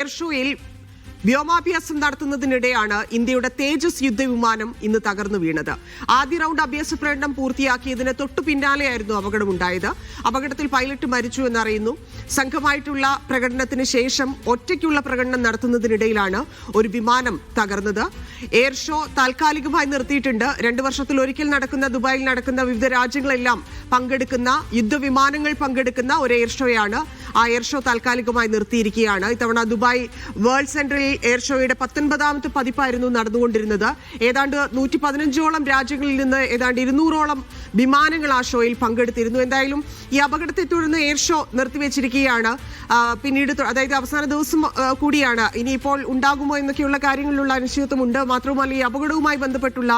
Air ഷോയിൽ വ്യോമാഭ്യാസം നടത്തുന്നതിനിടെയാണ് ഇന്ത്യയുടെ തേജസ് യുദ്ധവിമാനം ഇന്ന് തകർന്നു വീണത്. ആദ്യ റൗണ്ട് അഭ്യാസ പ്രകടനം പൂർത്തിയാക്കിയതിന് തൊട്ടു പിന്നാലെയായിരുന്നു അപകടമുണ്ടായത്. അപകടത്തിൽ പൈലറ്റ് മരിച്ചു എന്നറിയുന്നു. സംഘമായിട്ടുള്ള പ്രകടനത്തിന് ശേഷം ഒറ്റയ്ക്കുള്ള പ്രകടനം നടത്തുന്നതിനിടയിലാണ് ഒരു വിമാനം തകർന്നത്. എയർ ഷോ താൽക്കാലികമായി നിർത്തിയിട്ടുണ്ട്. രണ്ടു വർഷത്തിൽ ഒരിക്കൽ നടക്കുന്ന ദുബായിൽ നടക്കുന്ന വിവിധ രാജ്യങ്ങളെല്ലാം പങ്കെടുക്കുന്ന യുദ്ധവിമാനങ്ങൾ പങ്കെടുക്കുന്ന ഒരു എയർ ഷോയാണ്. ആ എയർ ഷോ താൽക്കാലികമായി നിർത്തിയിരിക്കുകയാണ്. ഇത്തവണ ദുബായ് വേൾഡ് സെന്ററിൽ എയർ ഷോയുടെ പത്തൊൻപതാമത്തെ പതിപ്പായിരുന്നു നടന്നുകൊണ്ടിരുന്നത്. ഏതാണ്ട് നൂറ്റി പതിനഞ്ചോളം രാജ്യങ്ങളിൽ നിന്ന് ഏതാണ്ട് ഇരുന്നൂറോളം വിമാനങ്ങൾ ആ ഷോയിൽ പങ്കെടുത്തിരുന്നു. എന്തായാലും ഈ അപകടത്തെ തുടർന്ന് എയർ ഷോ നിർത്തിവെച്ചിരിക്കുകയാണ്. പിന്നീട് അതായത് അവസാന ദിവസം കൂടിയാണ്. ഇനിയിപ്പോൾ ഉണ്ടാകുമോ എന്നൊക്കെയുള്ള കാര്യങ്ങളിലുള്ള അനിശ്ചിതത്വമുണ്ട്. മാത്രവുമല്ല ഈ അപകടവുമായി ബന്ധപ്പെട്ടുള്ള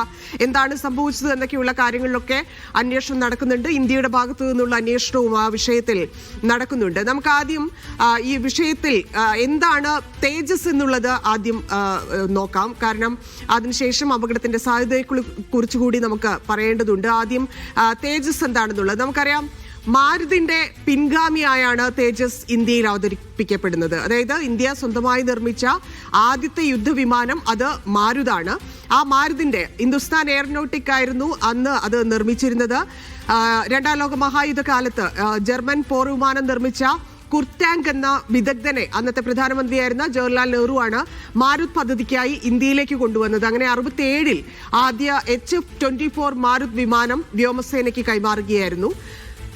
എന്താണ് സംഭവിച്ചത് എന്നൊക്കെയുള്ള കാര്യങ്ങളിലൊക്കെ അന്വേഷണം നടക്കുന്നുണ്ട്. ഇന്ത്യയുടെ ഭാഗത്തു നിന്നുള്ള അന്വേഷണവും ആ വിഷയത്തിൽ നടക്കുന്നുണ്ട്. നമുക്ക് ആദ്യം ഈ വിഷയത്തിൽ എന്താണ് തേജസ് എന്നുള്ളത് ആദ്യം നോക്കാം. കാരണം അതിനുശേഷം അപകടത്തിന്റെ സാധ്യതയെ കുറിച്ച് കൂടി നമുക്ക് പറയേണ്ടതുണ്ട്. ആദ്യം തേജസ് എന്താണെന്നുള്ളത്. നമുക്കറിയാം മാരുതിന്റെ പിൻഗാമിയായാണ് തേജസ് ഇന്ത്യയിൽ അവതരിപ്പിക്കപ്പെടുന്നത്. അതായത് ഇന്ത്യ സ്വന്തമായി നിർമ്മിച്ച ആദ്യത്തെ യുദ്ധവിമാനം അത് മാരുതാണ്. ആ മാരുതിന്റെ ഹിന്ദുസ്ഥാൻ എയറോനോട്ടിക് ആയിരുന്നു അന്ന് അത് നിർമ്മിച്ചിരുന്നത്. രണ്ടാം ലോക മഹായുദ്ധ കാലത്ത് ജർമ്മൻ പോർവിമാനം നിർമ്മിച്ച കുർത്താങ്ക് എന്ന വിദഗ്ധനെ അന്നത്തെ പ്രധാനമന്ത്രിയായിരുന്ന ജവഹർലാൽ നെഹ്റു ആണ് മാരുത് പദ്ധതിക്കായി ഇന്ത്യയിലേക്ക് കൊണ്ടുവന്നത്. അങ്ങനെ അറുപത്തിയേഴിൽ ആദ്യ H F twenty four Marut വിമാനം വ്യോമസേനയ്ക്ക് കൈമാറുകയായിരുന്നു.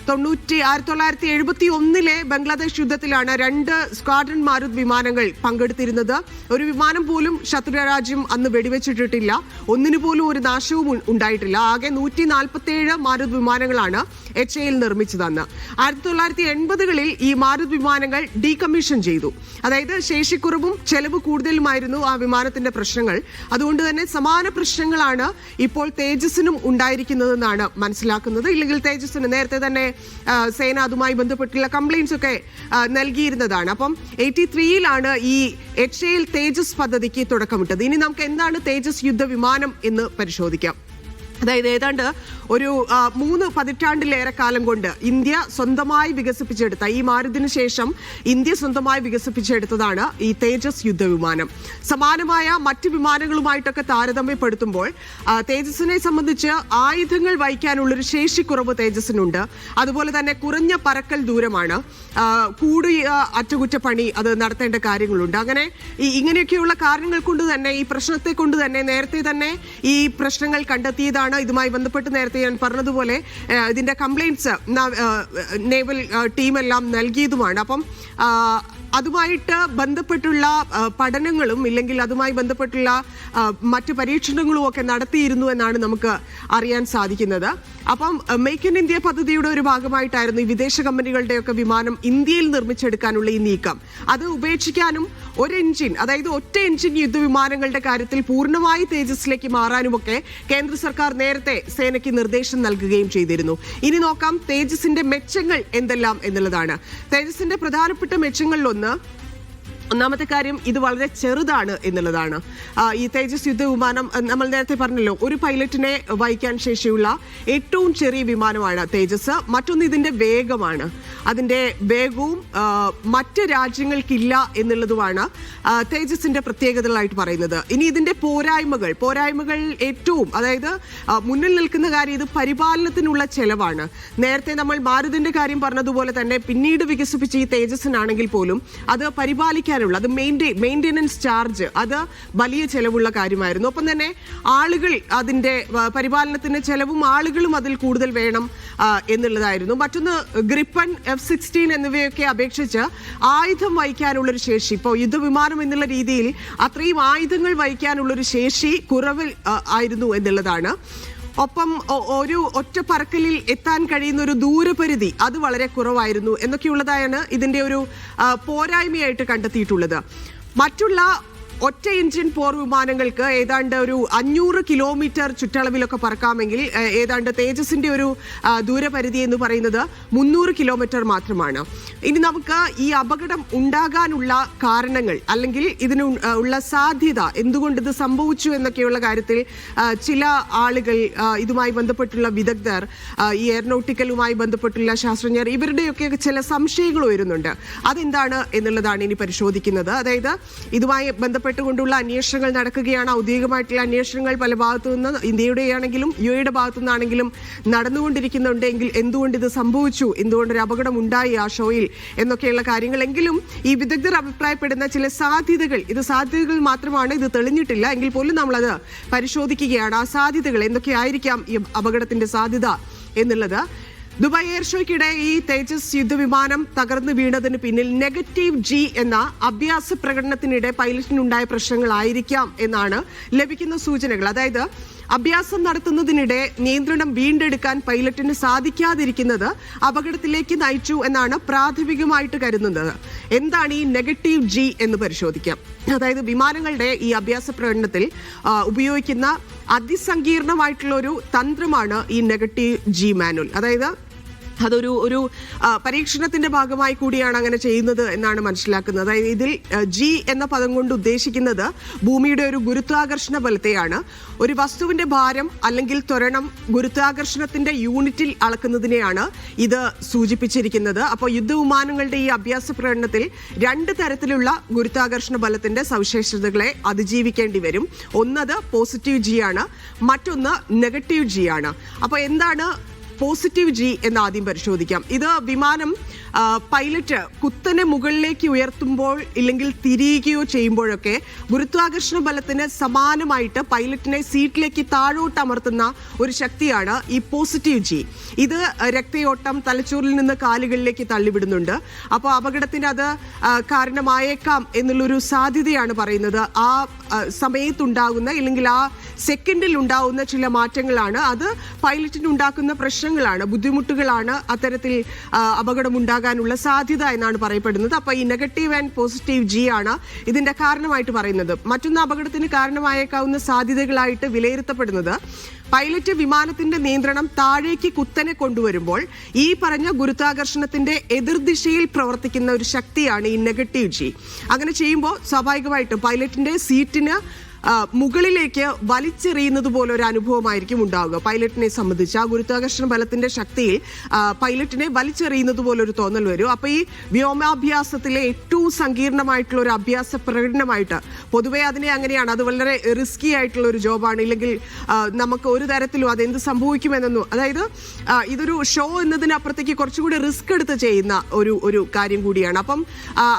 തൊണ്ണൂറ്റി ആയിരത്തി തൊള്ളായിരത്തി എഴുപത്തി ഒന്നിലെ ബംഗ്ലാദേശ് യുദ്ധത്തിലാണ് രണ്ട് സ്ക്വാഡ്രൺ മാരുത് വിമാനങ്ങൾ പങ്കെടുത്തിരുന്നത്. ഒരു വിമാനം പോലും ശത്രു രാജ്യം അന്ന് വെടിവെച്ചിട്ടിട്ടില്ല. ഒന്നിനു പോലും ഒരു നാശവും ഉണ്ടായിട്ടില്ല. ആകെ നൂറ്റി നാൽപ്പത്തിയേഴ് മാരുത് വിമാനങ്ങളാണ് എച്ച് എയിൽ നിർമ്മിച്ചതെന്ന്. ആയിരത്തി തൊള്ളായിരത്തി എൺപതുകളിൽ ഈ മാരുത് വിമാനങ്ങൾ ഡീകമ്മീഷൻ ചെയ്തു. അതായത് ശേഷിക്കുറവും ചെലവ് കൂടുതലുമായിരുന്നു ആ വിമാനത്തിന്റെ പ്രശ്നങ്ങൾ. അതുകൊണ്ട് തന്നെ സമാന പ്രശ്നങ്ങളാണ് ഇപ്പോൾ തേജസിനും ഉണ്ടായിരിക്കുന്നതെന്നാണ് മനസ്സിലാക്കുന്നത്. ഇല്ലെങ്കിൽ തേജസിന് നേരത്തെ തന്നെ സേന അതുമായി ബന്ധപ്പെട്ടുള്ള കംപ്ലൈൻസ് ഒക്കെ നൽകിയിരുന്നതാണ്. അപ്പം എയ്റ്റി ത്രീയിലാണ് ഈ എച്ച് എയിൽ തേജസ് പദ്ധതിക്ക് തുടക്കമിട്ടത്. ഇനി നമുക്ക് എന്താണ് തേജസ് യുദ്ധ വിമാനം എന്ന് പരിശോധിക്കാം. അതായത് ഏതാണ്ട് ഒരു മൂന്ന് പതിറ്റാണ്ടിലേറെ കാലം കൊണ്ട് ഇന്ത്യ സ്വന്തമായി വികസിപ്പിച്ചെടുത്ത ഈ മാരുതിന് ശേഷം ഇന്ത്യ സ്വന്തമായി വികസിപ്പിച്ചെടുത്തതാണ് ഈ തേജസ് യുദ്ധവിമാനം. സമാനമായ മറ്റ് വിമാനങ്ങളുമായിട്ടൊക്കെ താരതമ്യപ്പെടുത്തുമ്പോൾ തേജസിനെ സംബന്ധിച്ച് ആയുധങ്ങൾ വഹിക്കാനുള്ളൊരു ശേഷിക്കുറവ് തേജസിനുണ്ട് അതുപോലെ തന്നെ കുറഞ്ഞ പറക്കൽ ദൂരമാണ് കൂടി അറ്റകുറ്റപ്പണി അത് നടത്തേണ്ട കാര്യങ്ങളുണ്ട്. അങ്ങനെ ഈ ഇങ്ങനെയൊക്കെയുള്ള കാരണങ്ങൾ കൊണ്ട് തന്നെ ഈ പ്രശ്നത്തെ കൊണ്ട് തന്നെ നേരത്തെ തന്നെ ഈ പ്രശ്നങ്ങൾ കണ്ടെത്തിയതാണ്. ഇതുമായി ബന്ധപ്പെട്ട് നേരത്തെ ഞാൻ പറഞ്ഞതുപോലെ ഇതിന്റെ കംപ്ലൈന്റ്സ് നേവൽ ടീമെല്ലാം നൽകിയതുമാണ്. അപ്പം അതുമായിട്ട് ബന്ധപ്പെട്ടുള്ള പഠനങ്ങളും ഇല്ലെങ്കിൽ അതുമായി ബന്ധപ്പെട്ടുള്ള മറ്റ് പരീക്ഷണങ്ങളും ഒക്കെ നടത്തിയിരുന്നു എന്നാണ് നമുക്ക് അറിയാൻ സാധിക്കുന്നത്. അപ്പം മേക്ക് ഇൻ ഇന്ത്യ പദ്ധതിയുടെ ഒരു ഭാഗമായിട്ടായിരുന്നു ഈ വിദേശ കമ്പനികളുടെയൊക്കെ വിമാനം ഇന്ത്യയിൽ നിർമ്മിച്ചെടുക്കാനുള്ള ഈ നീക്കം. അത് ഉപേക്ഷിക്കാനും ഒരു എഞ്ചിൻ അതായത് ഒറ്റ എഞ്ചിൻ യുദ്ധവിമാനങ്ങളുടെ കാര്യത്തിൽ പൂർണമായി തേജസ്സിലേക്ക് മാറാനുമൊക്കെ കേന്ദ്ര സർക്കാർ നേരത്തെ സേനയ്ക്ക് നിർദ്ദേശം നൽകുകയും ചെയ്തിരുന്നു. ഇനി നോക്കാം തേജസിന്റെ മെച്ചങ്ങൾ എന്തെല്ലാം എന്നുള്ളതാണ്. തേജസിന്റെ പ്രധാനപ്പെട്ട മെച്ചങ്ങളിലൊന്ന് ഒന്നാമത്തെ കാര്യം ഇത് വളരെ ചെറുതാണ് എന്നുള്ളതാണ്. ഈ തേജസ് യുദ്ധ വിമാനം നമ്മൾ നേരത്തെ പറഞ്ഞല്ലോ ഒരു പൈലറ്റിനെ വഹിക്കാൻ ശേഷിയുള്ള ഏറ്റവും ചെറിയ വിമാനമാണ് തേജസ്. മറ്റൊന്ന് ഇതിന്റെ വേഗമാണ്. അതിന്റെ വേഗവും മറ്റ് രാജ്യങ്ങൾക്കില്ല എന്നുള്ളതുമാണ് തേജസിന്റെ പ്രത്യേകതകളായിട്ട് പറയുന്നത്. ഇനി ഇതിന്റെ പോരായ്മകൾ പോരായ്മകൾ ഏറ്റവും അതായത് മുന്നിൽ നിൽക്കുന്ന കാര്യം ഇത് പരിപാലനത്തിനുള്ള ചെലവാണ്. നേരത്തെ നമ്മൾ മാരുതിന്റെ കാര്യം പറഞ്ഞതുപോലെ തന്നെ പിന്നീട് വികസിപ്പിച്ച ഈ തേജസ്സിനാണെങ്കിൽ പോലും അത് പരിപാലിക്കാനുള്ള അത് മെയിന്റെയിൻ മെയിന്റെനൻസ് ചാർജ് അത് വലിയ ചെലവുള്ള കാര്യമായിരുന്നു. ഒപ്പം തന്നെ ആളുകൾ അതിന്റെ പരിപാലനത്തിന് ചെലവും ആളുകളും അതിൽ കൂടുതൽ വേണം എന്നുള്ളതായിരുന്നു. മറ്റൊന്ന് ഗ്രിപ്പൺ എഫ് സിക്സ്റ്റീൻ എന്നിവയൊക്കെ അപേക്ഷിച്ച് ആയുധം വഹിക്കാനുള്ളൊരു ശേഷി. ഇപ്പോൾ യുദ്ധവിമാനം എന്നുള്ള രീതിയിൽ അത്രയും ആയുധങ്ങൾ വഹിക്കാനുള്ളൊരു ശേഷി കുറവ് ആയിരുന്നു എന്നുള്ളതാണ്. ഒപ്പം ഒരു ഒറ്റ പറക്കലിൽ എത്താൻ കഴിയുന്ന ഒരു ദൂരപരിധി അത് വളരെ കുറവായിരുന്നു എന്നൊക്കെയുള്ളതാണ് ഇതിന്റെ ഒരു പോരായ്മയായിട്ട് കണ്ടെത്തിയിട്ടുള്ളത്. മറ്റുള്ള ഒറ്റ എഞ്ചിൻ പോർ വിമാനങ്ങൾക്ക് ഏതാണ്ട് ഒരു അഞ്ഞൂറ് കിലോമീറ്റർ ചുറ്റളവിലൊക്കെ പറക്കാമെങ്കിൽ ഏതാണ്ട് തേജസിന്റെ ഒരു ദൂരപരിധി എന്ന് പറയുന്നത് മുന്നൂറ് കിലോമീറ്റർ മാത്രമാണ്. ഇനി നമുക്ക് ഈ അപകടം ഉണ്ടാകാനുള്ള കാരണങ്ങൾ അല്ലെങ്കിൽ ഇതിന് ഉള്ള സാധ്യത എന്തുകൊണ്ട് ഇത് സംഭവിച്ചു എന്നൊക്കെയുള്ള കാര്യത്തിൽ ചില ആളുകൾ ഇതുമായി ബന്ധപ്പെട്ടുള്ള വിദഗ്ധർ ഈ എയർനോട്ടിക്കലുമായി ബന്ധപ്പെട്ടുള്ള ശാസ്ത്രജ്ഞർ ഇവരുടെയൊക്കെ ചില സംശയങ്ങൾ വരുന്നുണ്ട് അതെന്താണ് എന്നുള്ളതാണ് ഇനി പരിശോധിക്കുന്നത്. അതായത് ഇതുമായി ബന്ധപ്പെട്ടുകൊണ്ടുള്ള അന്വേഷണങ്ങൾ നടക്കുകയാണ്. ഔദ്യോഗികമായിട്ടുള്ള അന്വേഷണങ്ങൾ പല ഭാഗത്തു നിന്ന് ഇന്ത്യയുടെ ആണെങ്കിലും യു എയുടെ ഭാഗത്തു നിന്നാണെങ്കിലും നടന്നുകൊണ്ടിരിക്കുന്നുണ്ടെങ്കിൽ എന്തുകൊണ്ട് ഇത് സംഭവിച്ചു? എന്തുകൊണ്ട് ഒരു അപകടം ഉണ്ടായി ആ ഷോയിൽ? എന്നൊക്കെയുള്ള കാര്യങ്ങളെങ്കിലും ഈ വിദഗ്ധർ അഭിപ്രായപ്പെടുന്ന ചില സാധ്യതകൾ. ഇത് സാധ്യതകൾ മാത്രമാണ് ഇത് തെളിഞ്ഞിട്ടില്ല. എങ്കിൽ പോലും നമ്മളത് പരിശോധിക്കുകയാണ്. ആ സാധ്യതകൾ എന്തൊക്കെയായിരിക്കാം ഈ അപകടത്തിന്റെ സാധ്യത എന്നുള്ളത് ദുബായ് എയർ ഷോയ്ക്കിടെ ഈ തേജസ് യുദ്ധവിമാനം തകർന്നു വീണതിന് പിന്നിൽ നെഗറ്റീവ് ജി എന്ന അഭ്യാസ പ്രകടനത്തിനിടെ പൈലറ്റിനുണ്ടായ പ്രശ്നങ്ങളായിരിക്കാം എന്നാണ് ലഭിക്കുന്ന സൂചനകൾ. അതായത് അഭ്യാസം നടത്തുന്നതിനിടെ നിയന്ത്രണം വീണ്ടെടുക്കാൻ പൈലറ്റിന് സാധിക്കാതിരിക്കുന്നത് അപകടത്തിലേക്ക് നയിച്ചു എന്നാണ് പ്രാഥമികമായിട്ട് കരുതുന്നത്. എന്താണ് ഈ നെഗറ്റീവ് ജി എന്ന് പരിശോധിക്കാം. അതായത് വിമാനങ്ങളുടെ ഈ അഭ്യാസ പ്രകടനത്തിൽ ഉപയോഗിക്കുന്ന അതിസങ്കീർണമായിട്ടുള്ള ഒരു തന്ത്രമാണ് ഈ നെഗറ്റീവ് ജി മാനുവൽ. അതായത് അതൊരു ഒരു പരീക്ഷണത്തിന്റെ ഭാഗമായി കൂടിയാണ് അങ്ങനെ ചെയ്യുന്നത് എന്നാണ് മനസ്സിലാക്കുന്നത്. അതായത് ഇതിൽ ജി എന്ന പദം കൊണ്ട് ഉദ്ദേശിക്കുന്നത് ഭൂമിയുടെ ഒരു ഗുരുത്വാകർഷണ ബലത്തെയാണ്. ഒരു വസ്തുവിന്റെ ഭാരം അല്ലെങ്കിൽ ത്വരണം ഗുരുത്വാകർഷണത്തിന്റെ യൂണിറ്റിൽ അളക്കുന്നതിനെയാണ് ഇത് സൂചിപ്പിച്ചിരിക്കുന്നത്. അപ്പോൾ യുദ്ധവിമാനങ്ങളുടെ ഈ അഭ്യാസ പ്രകടനത്തിൽ രണ്ട് തരത്തിലുള്ള ഗുരുത്വാകർഷണ ബലത്തിന്റെ സവിശേഷതകളെ അതിജീവിക്കേണ്ടി വരും. ഒന്നത് പോസിറ്റീവ് ജി ആണ് മറ്റൊന്ന് നെഗറ്റീവ് ജി ആണ്. അപ്പോൾ എന്താണ് പോസിറ്റീവ് ജി എന്ന് ആദ്യം പരിശോധിക്കാം. ഇത് വിമാനം പൈലറ്റ് കുത്തനെ മുകളിലേക്ക് ഉയർത്തുമ്പോൾ ഇല്ലെങ്കിൽ തിരിയുകയോ ചെയ്യുമ്പോഴൊക്കെ ഗുരുത്വാകർഷണ ബലത്തിന് സമാനമായിട്ട് പൈലറ്റിനെ സീറ്റിലേക്ക് താഴോട്ട് അമർത്തുന്ന ഒരു ശക്തിയാണ് ഈ പോസിറ്റീവ് ജി. ഇത് രക്തയോട്ടം തലച്ചോറിൽ നിന്ന് കാലുകളിലേക്ക് തള്ളിവിടുന്നുണ്ട്. അപ്പോൾ അപകടത്തിന് അത് കാരണമായേക്കാം എന്നുള്ളൊരു സാധ്യതയാണ് പറയുന്നത്. ആ സമയത്തുണ്ടാകുന്ന ഇല്ലെങ്കിൽ ആ സെക്കൻഡിൽ ഉണ്ടാകുന്ന ചില മാറ്റങ്ങളാണ്. അത് പൈലറ്റിന് ഉണ്ടാക്കുന്ന പ്രശ്നങ്ങളാണ് ബുദ്ധിമുട്ടുകളാണ് അത്തരത്തിൽ അപകടം അപകടമുണ്ടാകാനുള്ള സാധ്യത എന്നാണ് പറയപ്പെടുന്നത്. അപ്പോൾ ഈ നെഗറ്റീവ് ആൻഡ് പോസിറ്റീവ് ജി ആണ് ഇതിന്റെ കാരണമായിട്ട് പറയുന്നത്. മറ്റൊന്ന് അപകടത്തിന് കാരണമായേക്കാവുന്ന സാധ്യതകളായിട്ട് വിലയിരുത്തപ്പെടുന്നത്. പൈലറ്റ് വിമാനത്തിന്റെ നിയന്ത്രണം താഴേക്ക് കുത്തനെ കൊണ്ടുവരുമ്പോൾ ഈ പറഞ്ഞ ഗുരുത്വാകർഷണത്തിന്റെ എതിർദിശയിൽ പ്രവർത്തിക്കുന്ന ഒരു ശക്തിയാണ് ഈ നെഗറ്റീവ് ജി അങ്ങനെ ചെയ്യുമ്പോൾ സ്വാഭാവികമായിട്ടും പൈലറ്റിന്റെ സീറ്റിന് മുകളിലേക്ക് വലിച്ചെറിയുന്നത് പോലെ ഒരു അനുഭവമായിരിക്കും ഉണ്ടാവുക. പൈലറ്റിനെ സംബന്ധിച്ച് ആ ഗുരുത്വാകർഷണ ബലത്തിന്റെ ശക്തിയിൽ പൈലറ്റിനെ വലിച്ചെറിയുന്നത് പോലെ ഒരു തോന്നൽ വരും. അപ്പൊ ഈ വ്യോമാഭ്യാസത്തിലെ ഏറ്റവും സങ്കീർണമായിട്ടുള്ള ഒരു അഭ്യാസ പ്രകടനമായിട്ട് പൊതുവെ അതിനെ അങ്ങനെയാണ്. അത് വളരെ റിസ്കി ആയിട്ടുള്ള ഒരു ജോബാണ്. ഇല്ലെങ്കിൽ നമുക്ക് ഒരു തരത്തിലും അതെന്ത് സംഭവിക്കുമെന്നൊന്നും അതായത് ഇതൊരു ഷോ എന്നതിനപ്പുറത്തേക്ക് കുറച്ചുകൂടി റിസ്ക് എടുത്ത് ചെയ്യുന്ന ഒരു ഒരു കാര്യം കൂടിയാണ്. അപ്പം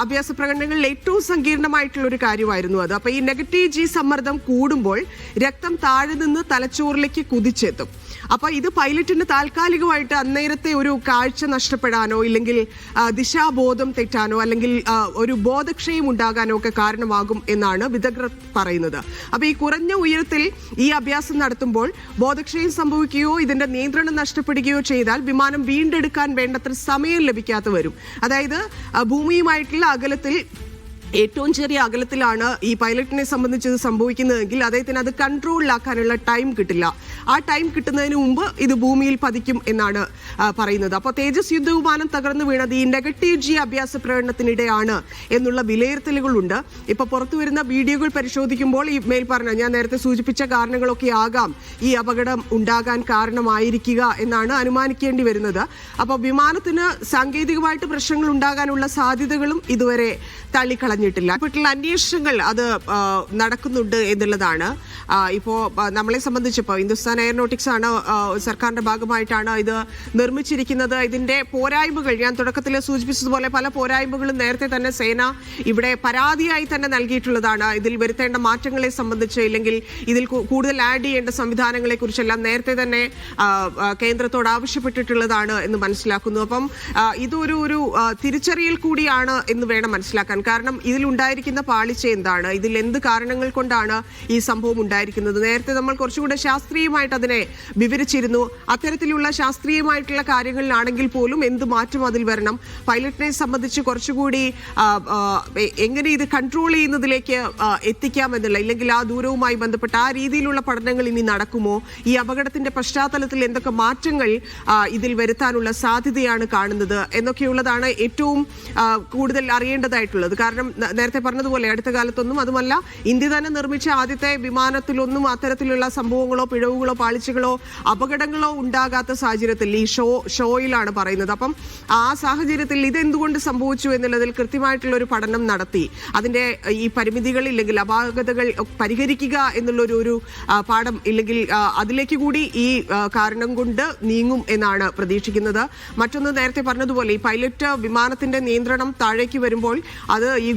അഭ്യാസ പ്രകടനങ്ങളിൽ ഏറ്റവും സങ്കീർണമായിട്ടുള്ള ഒരു കാര്യമായിരുന്നു അത്. അപ്പൊ ഈ നെഗറ്റീവ് ജി സമ്മർദ്ദം കൂടുമ്പോൾ രക്തം താഴെ നിന്ന് തലച്ചോറിലേക്ക് കുതിച്ചെത്തും. അപ്പൊ ഇത് പൈലറ്റിന് താൽക്കാലികമായിട്ട് അന്നേരത്തെ ഒരു കാഴ്ച നഷ്ടപ്പെടാനോ ഇല്ലെങ്കിൽ ദിശാബോധം തെറ്റാനോ അല്ലെങ്കിൽ ഒരു ബോധക്ഷയം ഉണ്ടാകാനോ ഒക്കെ കാരണമാകും എന്നാണ് വിദഗ്ധർ പറയുന്നത്. അപ്പൊ ഈ കുറഞ്ഞ ഉയരത്തിൽ ഈ അഭ്യാസം നടത്തുമ്പോൾ ബോധക്ഷയം സംഭവിക്കുകയോ ഇതിന്റെ നിയന്ത്രണം നഷ്ടപ്പെടുകയോ ചെയ്താൽ വിമാനം വീണ്ടെടുക്കാൻ വേണ്ടത്ര സമയം ലഭിക്കാതെ വരും. അതായത് ഭൂമിയുമായിട്ടുള്ള അകലത്തിൽ ഏറ്റവും ചെറിയ അകലത്തിലാണ് ഈ പൈലറ്റിനെ സംബന്ധിച്ച് ഇത് സംഭവിക്കുന്നതെങ്കിൽ അദ്ദേഹത്തിന് അത് കൺട്രോളിലാക്കാനുള്ള ടൈം കിട്ടില്ല. ആ ടൈം കിട്ടുന്നതിന് മുമ്പ് ഇത് ഭൂമിയിൽ പതിക്കും എന്നാണ് പറയുന്നത്. അപ്പോൾ തേജസ് യുദ്ധവിമാനം തകർന്നു വീണത് ഈ നെഗറ്റീവ് ജി അഭ്യാസ പ്രകടനത്തിനിടെയാണ് എന്നുള്ള വിലയിരുത്തലുകളുണ്ട്. ഇപ്പൊ പുറത്തു വരുന്ന വീഡിയോകൾ പരിശോധിക്കുമ്പോൾ ഈ മേൽ പറഞ്ഞ ഞാൻ നേരത്തെ സൂചിപ്പിച്ച കാരണങ്ങളൊക്കെ ആകാം ഈ അപകടം ഉണ്ടാകാൻ കാരണമായിരിക്കുക എന്നാണ് അനുമാനിക്കേണ്ടി വരുന്നത്. അപ്പോൾ വിമാനത്തിന് സാങ്കേതികമായിട്ട് പ്രശ്നങ്ങൾ ഉണ്ടാകാനുള്ള സാധ്യതകളും ഇതുവരെ തള്ളിക്കളഞ്ഞിട്ടില്ല വീട്ടിൽ അന്വേഷണങ്ങൾ അത് നടക്കുന്നുണ്ട് എന്നുള്ളതാണ്. ഇപ്പോൾ ഇപ്പോ നമ്മളെ സംബന്ധിച്ചിപ്പോൾ ഹിന്ദുസ്ഥാൻ എയറോനോട്ടിക്സ് ആണ് സർക്കാരിന്റെ ഭാഗമായിട്ടാണ് ഇത് നിർമ്മിച്ചിരിക്കുന്നത്. ഇതിന്റെ പോരായ്മകൾ ഞാൻ തുടക്കത്തിൽ സൂചിപ്പിച്ചതുപോലെ പല പോരായ്മകളും നേരത്തെ തന്നെ സേന ഇവിടെ പരാതിയായി തന്നെ നൽകിയിട്ടുള്ളതാണ്. ഇതിൽ വരുത്തേണ്ട മാറ്റങ്ങളെ സംബന്ധിച്ച് ഇല്ലെങ്കിൽ ഇതിൽ കൂടുതൽ ആഡ് ചെയ്യേണ്ട സംവിധാനങ്ങളെ കുറിച്ചെല്ലാം നേരത്തെ തന്നെ കേന്ദ്രത്തോട് ആവശ്യപ്പെട്ടിട്ടുള്ളതാണ് എന്ന് മനസ്സിലാക്കുന്നു. അപ്പം ഇതൊരു ഒരു തിരിച്ചറിയൽ കൂടിയാണ് എന്ന് വേണം മനസ്സിലാക്കാൻ. കാരണം ഇതിലുണ്ടായിരിക്കുന്ന പാളിച്ച എന്താണ്? ഇതിൽ എന്ത് കാരണങ്ങൾ കൊണ്ടാണ് ഈ സംഭവം ഉണ്ടായിരിക്കുന്നത്? നേരത്തെ നമ്മൾ കുറച്ചുകൂടെ ശാസ്ത്രീയമായിട്ട് അതിനെ വിവരിച്ചിരുന്നു. അത്തരത്തിലുള്ള ശാസ്ത്രീയമായിട്ടുള്ള കാര്യങ്ങളിലാണെങ്കിൽ പോലും എന്ത് മാറ്റം അതിൽ വരണം? പൈലറ്റിനെ സംബന്ധിച്ച് കുറച്ചുകൂടി എങ്ങനെ ഇത് കൺട്രോൾ ചെയ്യുന്നതിലേക്ക് എത്തിക്കാം എന്നുള്ള ഇല്ലെങ്കിൽ ആ ദൂരവുമായി ബന്ധപ്പെട്ട ആ രീതിയിലുള്ള പഠനങ്ങൾ ഇനി നടക്കുമോ? ഈ അപകടത്തിന്റെ പശ്ചാത്തലത്തിൽ എന്തൊക്കെ മാറ്റങ്ങൾ ഇതിൽ വരുത്താനുള്ള സാധ്യതയാണ് കാണുന്നത് എന്നൊക്കെയുള്ളതാണ് ഏറ്റവും കൂടുതൽ അറിയേണ്ടതായിട്ടുള്ളത്. കാരണം നേരത്തെ പറഞ്ഞതുപോലെ അടുത്ത കാലത്തൊന്നും അതുമല്ല ഇന്ത്യ തന്നെ നിർമ്മിച്ച ആദ്യത്തെ വിമാനത്തിലൊന്നും അത്തരത്തിലുള്ള സംഭവങ്ങളോ പിഴവുകളോ പാളിച്ചകളോ അപകടങ്ങളോ ഉണ്ടാകാത്ത സാഹചര്യത്തിൽ ഈ ഷോ ഷോയിലാണ് പറയുന്നത്. അപ്പം ആ സാഹചര്യത്തിൽ ഇതെന്തുകൊണ്ട് സംഭവിച്ചു എന്നുള്ളതിൽ കൃത്യമായിട്ടുള്ള ഒരു പഠനം നടത്തി. അതിന്റെ ഈ പരിമിതികൾ ഇല്ലെങ്കിൽ അപാകതകൾ പരിഹരിക്കുക എന്നുള്ളൊരു ഒരു പാഠം ഇല്ലെങ്കിൽ അതിലേക്ക് കൂടി ഈ കാരണം കൊണ്ട് നീങ്ങും എന്നാണ് പ്രതീക്ഷിക്കുന്നത്. മറ്റൊന്ന് നേരത്തെ പറഞ്ഞതുപോലെ ഈ പൈലറ്റ് വിമാനത്തിന്റെ നിയന്ത്രണം താഴേക്ക് വരുമ്പോൾ അത് ഈ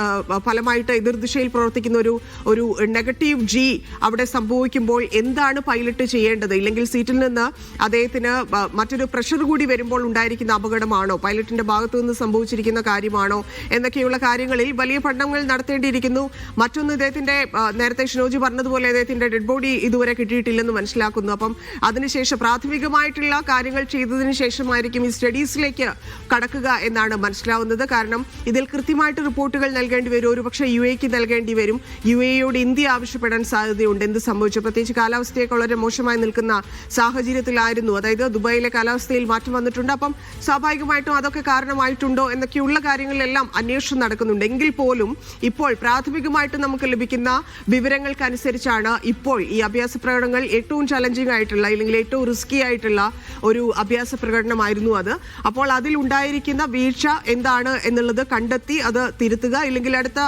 ആ, ഫലമായിട്ട് എതിർദിശയിൽ പ്രവർത്തിക്കുന്ന ഒരു ഒരു നെഗറ്റീവ് ജി അവിടെ സംഭവിക്കുമ്പോൾ എന്താണ് പൈലറ്റ് ചെയ്യേണ്ടത്? ഇല്ലെങ്കിൽ സീറ്റിൽ നിന്ന് അദ്ദേഹത്തിന് മറ്റൊരു പ്രഷർ കൂടി വരുമ്പോൾ ഉണ്ടായിരിക്കുന്ന അപകടമാണോ? പൈലറ്റിന്റെ ഭാഗത്തു നിന്ന് സംഭവിച്ചിരിക്കുന്ന കാര്യമാണോ? എന്നൊക്കെയുള്ള കാര്യങ്ങളിൽ വലിയ പഠനങ്ങൾ നടത്തേണ്ടിയിരിക്കുന്നു. മറ്റൊന്ന് ഇദ്ദേഹത്തിന്റെ നേരത്തെ ഷിനോജി പറഞ്ഞതുപോലെ അദ്ദേഹത്തിന്റെ ഡെഡ് ബോഡി ഇതുവരെ കിട്ടിയിട്ടില്ലെന്ന് മനസ്സിലാക്കുന്നു. അപ്പം അതിനുശേഷം പ്രാഥമികമായിട്ടുള്ള കാര്യങ്ങൾ ചെയ്തതിന് ശേഷമായിരിക്കും ഈ സ്റ്റഡീസിലേക്ക് കടക്കുക എന്നാണ് മനസ്സിലാവുന്നത്. കാരണം ഇതിൽ കൃത്യമായിട്ട് റിപ്പോർട്ടുകൾ നൽകേണ്ടി വരും. ഒരുപക്ഷെ യു എക്ക് നൽകേണ്ടി വരും. യു എയോട് ഇന്ത്യ ആവശ്യപ്പെടാൻ സാധ്യതയുണ്ട്. എന്ത് സംഭവിച്ചു? പ്രത്യേകിച്ച് കാലാവസ്ഥയൊക്കെ വളരെ മോശമായി നിൽക്കുന്ന സാഹചര്യത്തിലായിരുന്നു. അതായത് ദുബായിലെ കാലാവസ്ഥയിൽ മാറ്റം വന്നിട്ടുണ്ട്. അപ്പം സ്വാഭാവികമായിട്ടും അതൊക്കെ കാരണമായിട്ടുണ്ടോ എന്നൊക്കെയുള്ള കാര്യങ്ങളിലെല്ലാം അന്വേഷണം നടക്കുന്നുണ്ട്. എങ്കിൽ പോലും ഇപ്പോൾ പ്രാഥമികമായിട്ട് നമുക്ക് ലഭിക്കുന്ന വിവരങ്ങൾക്കനുസരിച്ചാണ് ഇപ്പോൾ ഈ അഭ്യാസ പ്രകടനങ്ങൾ ഏറ്റവും ചലഞ്ചിങ് ആയിട്ടുള്ള അല്ലെങ്കിൽ ഏറ്റവും റിസ്കി ആയിട്ടുള്ള ഒരു അഭ്യാസ പ്രകടനമായിരുന്നു അത്. അപ്പോൾ അതിൽ ഉണ്ടായിരിക്കുന്ന വീഴ്ച എന്താണ് എന്നുള്ളത് കണ്ടെത്തി അത് തിരുത്തുക ഇല്ലെങ്കിൽ അടുത്ത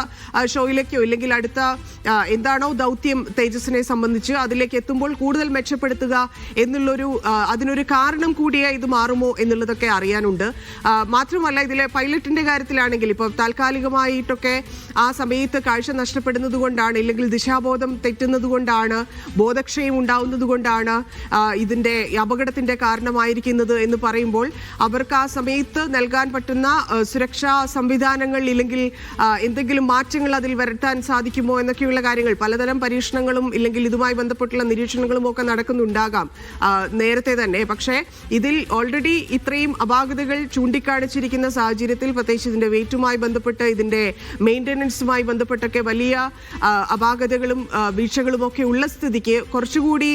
ഷോയിലേക്കോ ഇല്ലെങ്കിൽ അടുത്ത എന്താണോ ദൗത്യം തേജസ്സിനെ സംബന്ധിച്ച് അതിലേക്ക് എത്തുമ്പോൾ കൂടുതൽ മെച്ചപ്പെടുത്തുക എന്നുള്ളൊരു അതിനൊരു കാരണം കൂടിയായി ഇത് മാറുമോ എന്നുള്ളതൊക്കെ അറിയാനുണ്ട്. മാത്രമല്ല ഇതിലെ പൈലറ്റിന്റെ കാര്യത്തിലാണെങ്കിൽ ഇപ്പോൾ താൽക്കാലികമായിട്ടൊക്കെ ആ സമയത്ത് കാഴ്ച നഷ്ടപ്പെടുന്നത് കൊണ്ടാണ് ഇല്ലെങ്കിൽ ദിശാബോധം തെറ്റുന്നത് കൊണ്ടാണ് ബോധക്ഷയം ഉണ്ടാവുന്നത് കൊണ്ടാണ് ഈ അപകടത്തിന്റെ കാരണമായിരിക്കുന്നത് എന്ന് പറയുമ്പോൾ അവർക്ക് ആ സമയത്ത് നൽകാൻ പറ്റുന്ന സുരക്ഷാ സംവിധാനങ്ങൾ ഇല്ലെങ്കിൽ ആ, എന്തെങ്കിലും മാറ്റങ്ങൾ അതിൽ വരുത്താൻ സാധിക്കുമോ എന്നൊക്കെയുള്ള കാര്യങ്ങൾ പലതരം പരീക്ഷണങ്ങളും ഇല്ലെങ്കിൽ ഇതുമായി ബന്ധപ്പെട്ടുള്ള നിരീക്ഷണങ്ങളും ഒക്കെ നടക്കുന്നുണ്ടാകാം. നേരത്തെ തന്നെ. പക്ഷേ ഇതിൽ ഓൾറെഡി ഇത്രയും അപാകതകൾ ചൂണ്ടിക്കാണിച്ചിരിക്കുന്ന സാഹചര്യത്തിൽ പ്രത്യേകിച്ച് ഇതിന്റെ വെയിറ്റുമായി ബന്ധപ്പെട്ട് ഇതിന്റെ മെയിന്റനൻസുമായി ബന്ധപ്പെട്ടൊക്കെ വലിയ അപാകതകളും വീഴ്ചകളും ഒക്കെ ഉള്ള സ്ഥിതിക്ക് കുറച്ചുകൂടി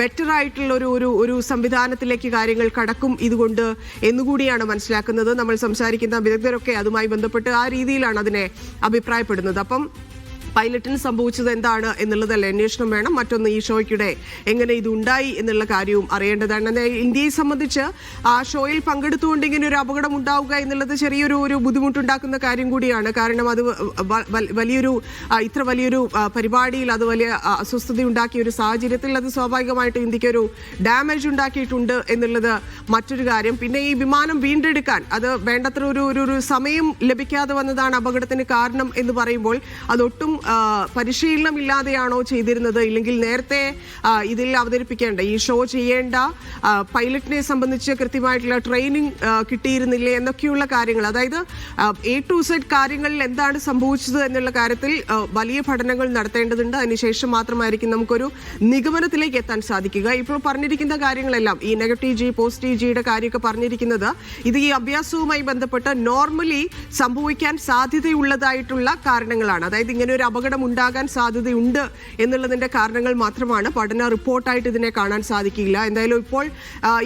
ബെറ്റർ ആയിട്ടുള്ള ഒരു ഒരു ഒരു സംവിധാനത്തിലേക്ക് കാര്യങ്ങൾ കടക്കും ഇതുകൊണ്ട് എന്നുകൂടിയാണ് മനസ്സിലാക്കുന്നത്. നമ്മൾ സംസാരിക്കുന്ന വിദഗ്ധരൊക്കെ അതുമായി ബന്ധപ്പെട്ട് ആ രീതിയിലാണ് അതിനെ അഭിപ്രായപ്പെടുന്നത്. അപ്പം പൈലറ്റിന് സംഭവിച്ചത് എന്താണ് എന്നുള്ളതല്ല അന്വേഷണം വേണം. മറ്റൊന്ന് ഈ ഷോയ്ക്കിടെ എങ്ങനെ ഇതുണ്ടായി എന്നുള്ള കാര്യവും അറിയേണ്ടതാണ്. ഇന്ത്യയെ സംബന്ധിച്ച് ആ ഷോയിൽ പങ്കെടുത്തുകൊണ്ട് ഇങ്ങനെ ഒരു അപകടം ഉണ്ടാവുക എന്നുള്ളത് ചെറിയൊരു ഒരു ബുദ്ധിമുട്ടുണ്ടാക്കുന്ന കാര്യം കൂടിയാണ്. കാരണം അത് വലിയൊരു ഇത്ര വലിയൊരു പരിപാടിയിൽ അത് വലിയ അസ്വസ്ഥത ഉണ്ടാക്കിയ ഒരു സാഹചര്യത്തിൽ അത് സ്വാഭാവികമായിട്ടും ഇന്ത്യയ്ക്ക് ഒരു ഡാമേജ് ഉണ്ടാക്കിയിട്ടുണ്ട് എന്നുള്ളത് മറ്റൊരു കാര്യം. പിന്നെ ഈ വിമാനം വീണ്ടെടുക്കാൻ അത് വേണ്ടത്ര ഒരു ഒരു സമയം ലഭിക്കാതെ വന്നതാണ് അപകടത്തിന് കാരണം എന്ന് പറയുമ്പോൾ അതൊട്ടും ആ, പരിശീലനമില്ലാതെയാണോ ചെയ്തിരുന്നത്? ഇല്ലെങ്കിൽ നേരത്തെ ഇതിൽ അവതരിപ്പിക്കേണ്ട ഈ ഷോ ചെയ്യേണ്ട പൈലറ്റിനെ സംബന്ധിച്ച് കൃത്യമായിട്ടുള്ള ട്രെയിനിങ് കിട്ടിയിരുന്നില്ലേ എന്നൊക്കെയുള്ള കാര്യങ്ങൾ. അതായത് എ ടു സെഡ് കാര്യങ്ങളിൽ എന്താണ് സംഭവിച്ചത് എന്നുള്ള കാര്യത്തിൽ വലിയ പഠനങ്ങൾ നടത്തേണ്ടതുണ്ട്. അതിനുശേഷം മാത്രമായിരിക്കും നമുക്കൊരു നിഗമനത്തിലേക്ക് എത്താൻ സാധിക്കുക. ഇപ്പോൾ പറഞ്ഞിരിക്കുന്ന കാര്യങ്ങളെല്ലാം ഈ നെഗറ്റീവ് ജി പോസിറ്റീവ് ജിയുടെ കാര്യമൊക്കെ പറഞ്ഞിരിക്കുന്നത് ഇത് ഈ അഭ്യാസവുമായി ബന്ധപ്പെട്ട് നോർമലി സംഭവിക്കാൻ സാധ്യതയുള്ളതായിട്ടുള്ള കാരണങ്ങളാണ്. അതായത് ഇങ്ങനെ ഒരു അപകടം ഉണ്ടാകാൻ സാധ്യതയുണ്ട് എന്നുള്ളതിന്റെ കാരണങ്ങൾ മാത്രമാണ് പഠന റിപ്പോർട്ടായിട്ട് ഇതിനെ കാണാൻ സാധിക്കില്ല. എന്തായാലും ഇപ്പോൾ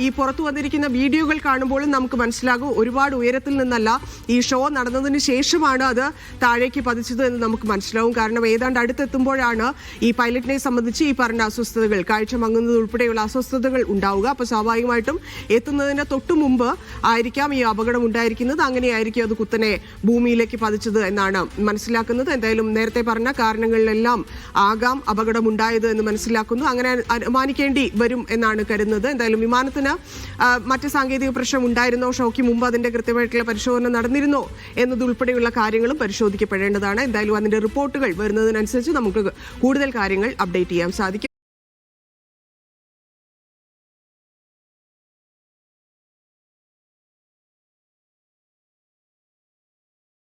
ഈ പുറത്തു വന്നിരിക്കുന്ന വീഡിയോകൾ കാണുമ്പോഴും നമുക്ക് മനസ്സിലാകും ഒരുപാട് ഉയരത്തിൽ നിന്നല്ല ഈ ഷോ നടന്നതിന് ശേഷമാണ് അത് താഴേക്ക് പതിച്ചത് എന്ന് നമുക്ക് മനസ്സിലാവും. കാരണം ഏതാണ്ട് അടുത്തെത്തുമ്പോഴാണ് ഈ പൈലറ്റിനെ സംബന്ധിച്ച് ഈ പറഞ്ഞ അസ്വസ്ഥതകൾ കാഴ്ച മങ്ങുന്നത് ഉൾപ്പെടെയുള്ള അസ്വസ്ഥതകൾ ഉണ്ടാവുക. അപ്പോൾ സ്വാഭാവികമായിട്ടും എത്തുന്നതിന് തൊട്ടു മുമ്പ് ആയിരിക്കാം ഈ അപകടം ഉണ്ടായിരിക്കുന്നത്. അങ്ങനെയായിരിക്കും അത് കുത്തനെ ഭൂമിയിലേക്ക് പതിച്ചത് എന്നാണ് മനസ്സിലാക്കുന്നത്. എന്തായാലും നേരത്തെ പറഞ്ഞ കാരണങ്ങളിലെല്ലാം ആകാം അപകടമുണ്ടായത് എന്ന് മനസ്സിലാക്കുന്നു. അങ്ങനെ അനുമാനിക്കേണ്ടി വരും എന്നാണ് കരുതുന്നത്. എന്തായാലും വിമാനത്തിന് മറ്റ് സാങ്കേതിക പ്രശ്നം ഉണ്ടായിരുന്നോ ഷോയ്ക്ക് മുമ്പ് അതിന്റെ കൃത്യമായിട്ടുള്ള പരിശോധന നടന്നിരുന്നോ? എന്നതുൾപ്പെടെയുള്ള കാര്യങ്ങളും പരിശോധിക്കപ്പെടേണ്ടതാണ്. എന്തായാലും അതിന്റെ റിപ്പോർട്ടുകൾ വരുന്നതിനനുസരിച്ച് നമുക്ക് കൂടുതൽ കാര്യങ്ങൾ അപ്ഡേറ്റ് ചെയ്യാൻ സാധിക്കും.